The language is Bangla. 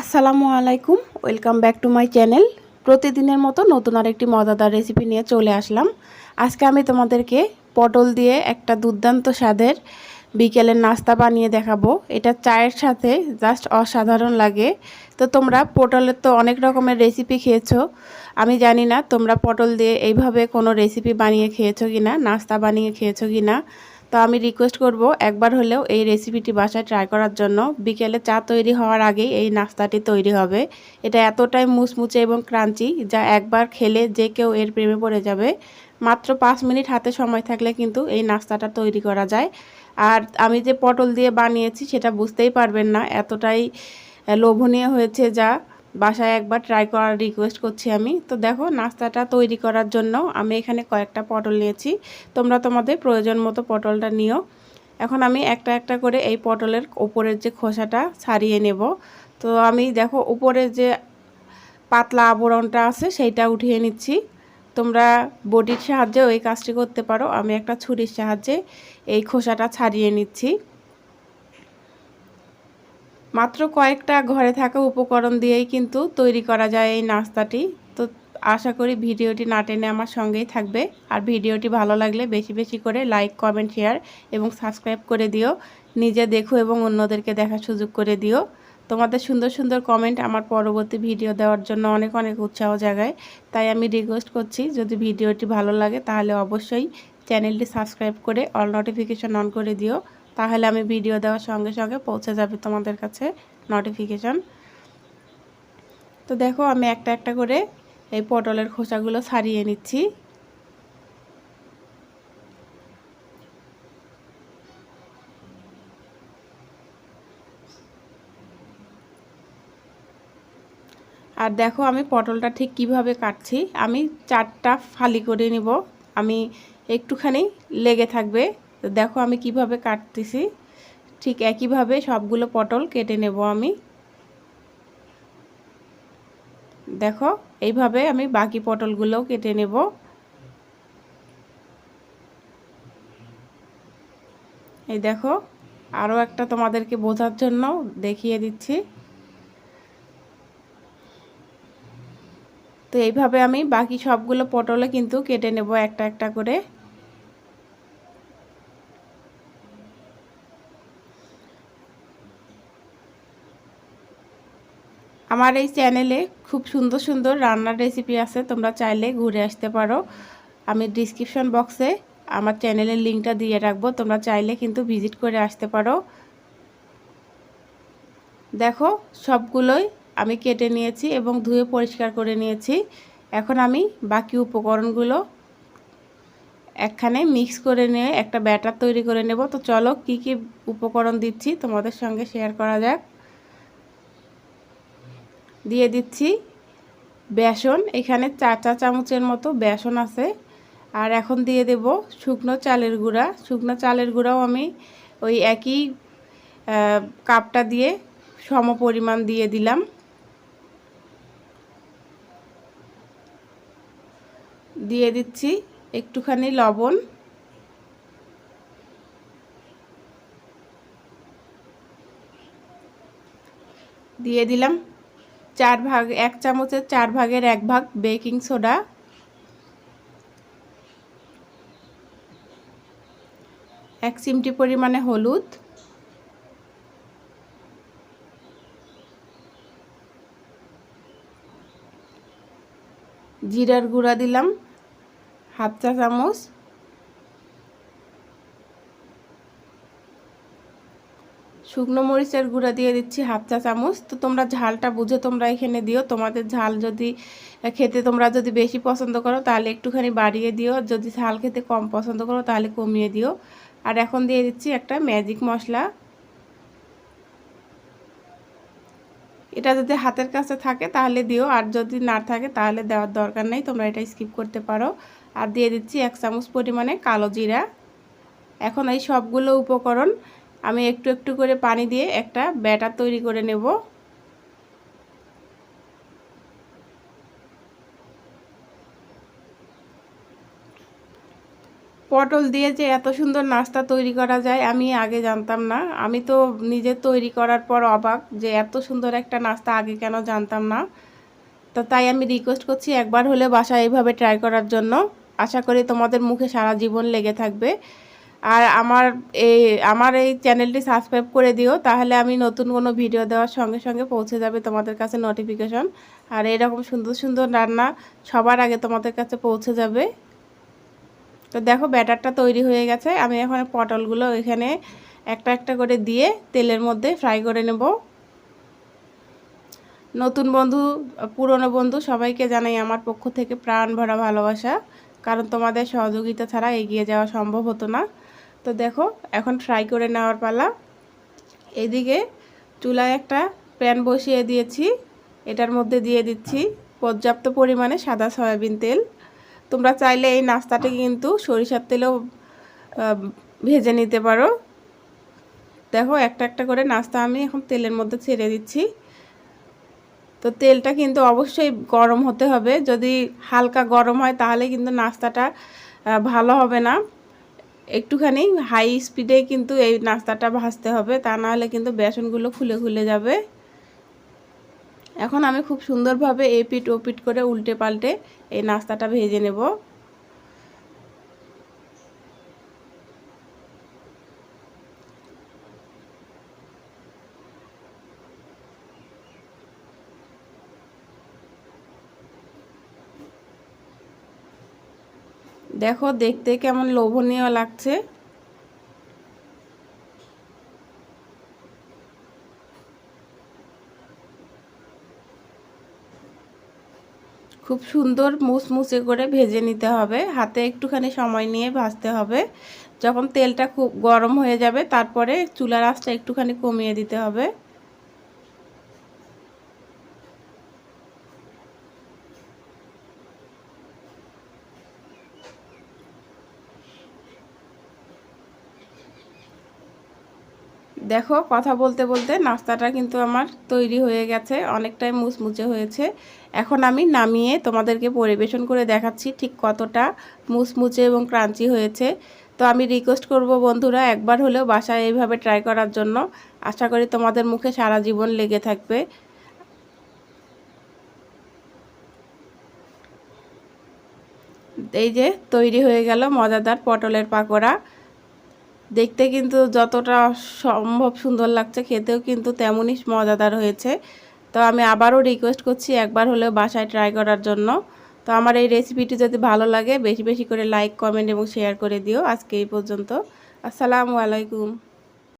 আসসালামু আলাইকুম, welcome back to my channel. প্রতিদিনের মতো নতুন আরেকটি মজাদার রেসিপি নিয়ে চলে আসলাম। আজকে আমি তোমাদেরকে পটল দিয়ে একটা দুর্দান্ত স্বাদের বিকেলের নাস্তা বানিয়ে দেখাবো। এটা চায়ের সাথে জাস্ট অসাধারণ লাগে। তো তোমরা পটলের তো অনেক রকমের রেসিপি খেয়েছো। আমি জানি না তোমরা পটল দিয়ে এইভাবে কোনো রেসিপি বানিয়ে খেয়েছো কি না নাস্তা বানিয়ে খেয়েছো কি না তো আমি রিকোয়েস্ট করব একবার হলেও এই রেসিপিটি বাসায় ট্রাই করার জন্য। বিকেলে চা তৈরি হওয়ার আগেই এই নাস্তাটি তৈরি হবে। এটা এতটাই মুচমুচে এবং ক্রাঞ্চি যা একবার খেলে যে কেউ এর প্রেমে পড়ে যাবে। মাত্র পাঁচ মিনিট হাতে সময় থাকলে কিন্তু এই নাস্তাটা তৈরি করা যায়। আর আমি যে পটল দিয়ে বানিয়েছি সেটা বুঝতেই পারবেন না, এতটাই লোভনীয় হয়েছে যা। বাসায় একবার ট্রাই করার রিকোয়েস্ট করছি আমি। তো দেখো, নাস্তাটা তৈরি করার জন্য আমি এখানে কয়েকটা পটল নিয়েছি। তোমরা তোমাদের প্রয়োজন মতো পটলটা নিও। এখন আমি একটা একটা করে এই পটলের ওপরের যে খোসাটা ছাড়িয়ে নেব। তো আমি দেখো উপরের যে পাতলা আবরণটা আছে, সেইটা উঠিয়ে নিচ্ছি। তোমরা বডির সাহায্যে ওই কাজটি করতে পারো। আমি একটা ছুরির সাহায্যে এই খোসাটা ছাড়িয়ে নিচ্ছি। মাত্র কয়েকটা ঘরে থাকা উপকরণ দিয়েই কিন্তু তৈরি করা যায় এই নাস্তাটি। তো আশা করি ভিডিওটি না টেনে আমার সঙ্গেই থাকবে। আর ভিডিওটি ভালো লাগলে বেশি বেশি করে লাইক, কমেন্ট, শেয়ার এবং সাবস্ক্রাইব করে দিও। নিজে দেখো এবং অন্যদেরকে দেখার সুযোগ করে দিও। তোমাদের সুন্দর সুন্দর কমেন্ট আমার পরবর্তী ভিডিও দেওয়ার জন্য অনেক অনেক উৎসাহ জাগায়। তাই আমি রিকোয়েস্ট করছি, যদি ভিডিওটি ভালো লাগে তাহলে অবশ্যই চ্যানেলটি সাবস্ক্রাইব করে অল নোটিফিকেশন অন করে দিও। তাহলে আমি ভিডিও দেওয়ার সঙ্গে সঙ্গে পৌঁছে যাবে তোমাদের কাছে নোটিফিকেশন তো দেখো, আমি একটা একটা করে এই পটলের খোসাগুলো ছাড়িয়ে নিচ্ছি। আর দেখো, আমি পটলটা ঠিক কীভাবে কাটছি, আমি চারটা ফালি করে নিব। আমি একটুখানি লেগে থাকবে। তো দেখো আমি কীভাবে কাটতেছি। ঠিক একইভাবে সবগুলো পটল কেটে নেব আমি। দেখো, এইভাবে আমি বাকি পটলগুলোও কেটে নেব। এই দেখো আরও একটা তোমাদেরকে বোঝার জন্য দেখিয়ে দিচ্ছি। তো এইভাবে আমি বাকি সবগুলো পটলে কিন্তু কেটে নেব একটা একটা করে। আমার এই চ্যানেলে খুব সুন্দর সুন্দর রান্নার রেসিপি আছে, তোমরা চাইলে ঘুরে আসতে পারো। আমি ডিসক্রিপশন বক্সে আমার চ্যানেলের লিঙ্কটা দিয়ে রাখব, তোমরা চাইলে কিন্তু ভিজিট করে আসতে পারো। দেখো, সবগুলোই আমি কেটে নিয়েছি এবং ধুয়ে পরিষ্কার করে নিয়েছি। এখন আমি বাকি উপকরণগুলো একখানে মিক্স করে নিয়ে একটা ব্যাটার তৈরি করে নেব। তো চলো কি কি উপকরণ দিচ্ছি তোমাদের সঙ্গে শেয়ার করা যাক। দিয়ে দিচ্ছি বেসন। এখানে চার চা চামচের মতো বেসন আছে। আর এখন দিয়ে দেব শুকনো চালের গুঁড়া। শুকনো চালের গুঁড়াও আমি ওই একই কাপটা দিয়ে সম পরিমাণ দিয়ে দিলাম। দিয়ে দিচ্ছি একটুখানি লবণ। দিয়ে দিলাম চার ভাগ, এক চামচের চার ভাগের এক ভাগ বেকিং সোডা। এক চিমটি পরিমাণে হলুদ। জিরার গুঁড়া দিলাম, হাফ চা চামচ। শুকনো মরিচের গুঁড়া দিয়ে দিচ্ছি হাফ চা চামচ। তো তোমরা ঝালটা বুঝে তোমরা এখানে দিও। তোমাদের ঝাল যদি খেতে তোমরা যদি বেশি পছন্দ করো, তাহলে একটুখানি বাড়িয়ে দিও। যদি ঝাল খেতে কম পছন্দ করো, তাহলে কমিয়ে দিও। আর এখন দিয়ে দিচ্ছি একটা ম্যাজিক মশলা। এটা যদি হাতের কাছে থাকে, তাহলে দিও। আর যদি না থাকে, তাহলে দেওয়ার দরকার নেই। তোমরা এটা স্কিপ করতে পারো। আর দিয়ে দিচ্ছি এক চামচ পরিমাণে কালো জিরা। এখন এই সবগুলো উপকরণ আমি একটু একটু করে পানি দিয়ে একটা ব্যাটার তৈরি করে নেব। পটল দিয়ে যে এত সুন্দর নাস্তা তৈরি করা যায় আমি আগে জানতাম না। আমি তো নিজে তৈরি করার পর অবাক যে এত সুন্দর একটা নাস্তা আগে কেন জানতাম না। তো তাই আমি রিকোয়েস্ট করছি একবার হলে বাসায় এইভাবে ট্রাই করার জন্য। আশা করি তোমাদের মুখে সারা জীবন লেগে থাকবে। আর আমার এই আমার এই চ্যানেলটি সাবস্ক্রাইব করে দিও, তাহলে আমি নতুন কোনো ভিডিও দেওয়ার সঙ্গে সঙ্গে পৌঁছে যাবে তোমাদের কাছে নোটিফিকেশন আর এরকম সুন্দর সুন্দর রান্না সবার আগে তোমাদের কাছে পৌঁছে যাবে। তো দেখো, ব্যাটারটা তৈরি হয়ে গেছে। আমি এখন পটলগুলো এখানে একটা একটা করে দিয়ে তেলের মধ্যে ফ্রাই করে নেব। নতুন বন্ধু, পুরনো বন্ধু সবাইকে জানাই আমার পক্ষ থেকে প্রাণ ভরা ভালোবাসা। কারণ তোমাদের সহযোগিতা ছাড়া এগিয়ে যাওয়া সম্ভব হতো না। তো দেখো, এখন ফ্রাই করে নেওয়ার পালা। এদিকে চুলায় একটা প্যান বসিয়ে দিয়েছি। এটার মধ্যে দিয়ে দিচ্ছি পর্যাপ্ত পরিমাণে সাদা সয়াবিন তেল। তোমরা চাইলে এই নাস্তাটি কিন্তু সরিষার তেলেও ভেজে নিতে পারো। দেখো, একটা একটা করে নাস্তা আমি এখন তেলের মধ্যে ছেড়ে দিচ্ছি। তো তেলটা কিন্তু অবশ্যই গরম হতে হবে। যদি হালকা গরম হয় তাহলে কিন্তু নাস্তাটা ভালো হবে না। একটুখানি হাই স্পিডে কিন্তু এই নাস্তাটা ভাজতে হবে, তা না হলে কিন্তু বেসনগুলো খুলে খুলে যাবে। এখন আমি খুব সুন্দরভাবে এপিট ওপিট করে উল্টে পাল্টে এই নাস্তাটা ভেজে নেব। দেখো, দেখতে কেমন লোভনীয় লাগছে। খুব সুন্দর মুসমুসে করে ভেজে নিতে হবে। হাতে একটুখানি সময় নিয়ে ভাজতে হবে। যখন তেলটা খুব গরম হয়ে যাবে, তারপরে চুলার আঁচটা একটুখানি কমিয়ে দিতে হবে। দেখো, কথা বলতে বলতে নাস্তাটা কিন্তু আমার তৈরি হয়ে গেছে, অনেকটাই মুচমুচে হয়েছে। এখন আমি নামিয়ে তোমাদেরকে পরিবেশন করে দেখাচ্ছি ঠিক কতটা মুচমুচে এবং ক্রাঞ্চি হয়েছে। তো আমি রিকোয়েস্ট করব বন্ধুরা, একবার হলেও বাসায় এইভাবে ট্রাই করার জন্য। আশা করি তোমাদের মুখে সারা জীবন লেগে থাকবে। এই যে, তৈরি হয়ে গেল মজাদার পটলের পাকোড়া। দেখতে কিন্তু যতটা সম্ভব সুন্দর লাগছে, খেতেও কিন্তু তেমনই মজাদার হয়েছে। তো আমি আবারও রিকোয়েস্ট করছি একবার হলেও বাসায় ট্রাই করার জন্য। তো আমার এই রেসিপিটি যদি ভালো লাগে, বেশি বেশি করে লাইক কমেন্ট এবং শেয়ার করে দিও। আজকে এই পর্যন্ত। আসসালামু আলাইকুম।